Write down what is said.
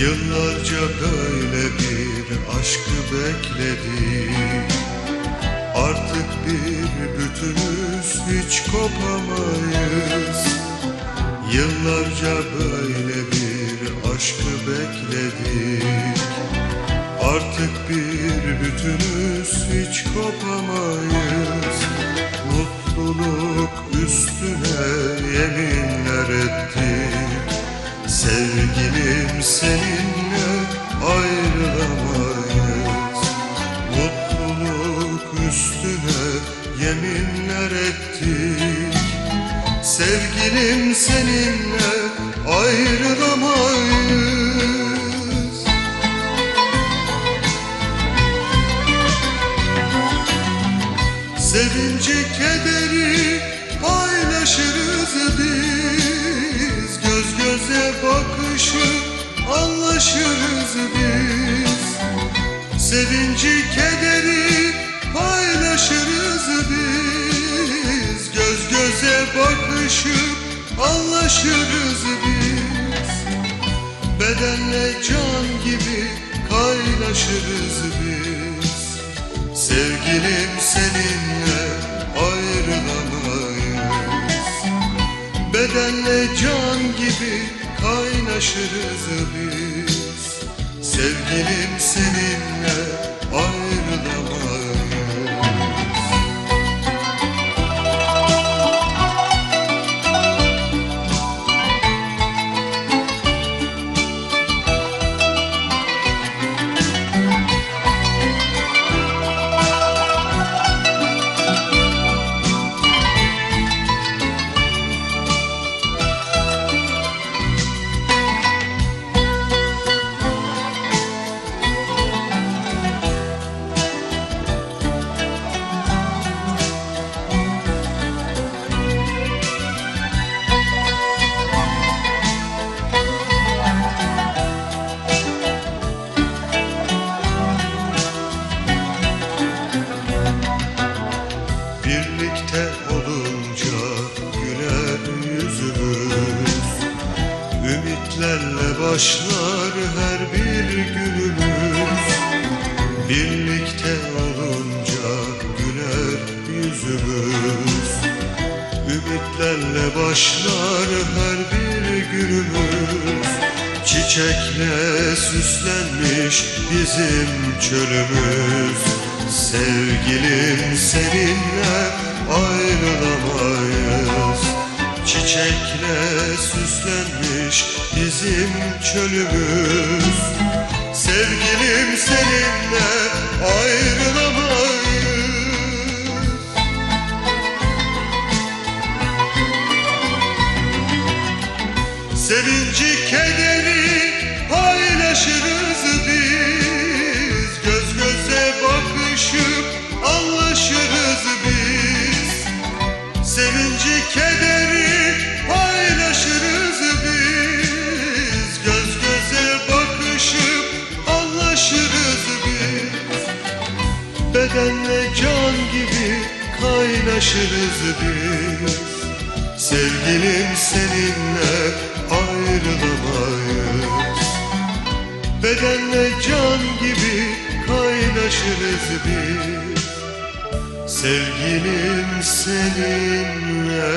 Yıllarca böyle bir aşkı bekledik Artık bir bütünüz hiç kopamayız. Yıllarca böyle bir aşkı bekledik Artık bir bütünüz hiç kopamayız. Mutluluk seninle ayrılamayız. Mutluluk üstüne yeminler ettik. Sevgilim seninle ayrılamayız. Sevinci kederi paylaşırız biz. Göz göze bakışıp anlaşırız biz. Sevinci kederi paylaşırız biz. Göz göze bakışıp anlaşırız biz. Bedenle can gibi kaynaşırız biz. Sevgilim seninle ayrılamayız. Bedenle can gibi kaynaşırız biz Sevgilim seninle ayrılamayız Birlikte olunca güler yüzümüz. Ümitlerle başlar her bir günümüz Birlikte olunca güler yüzümüz. Ümitlerle başlar her bir günümüz Çiçekle süslenmiş bizim çölümüz Sevgilim seninle ayrılamayız. Çiçekle süslenmiş bizim çölümüz. Sevgilim seninle ayrılamayız. Sevinci kederi kaynaşırız biz. Sevgilim seninle ayrılamayız. Bedenle can gibi kaynaşırız biz. Sevgilim seninle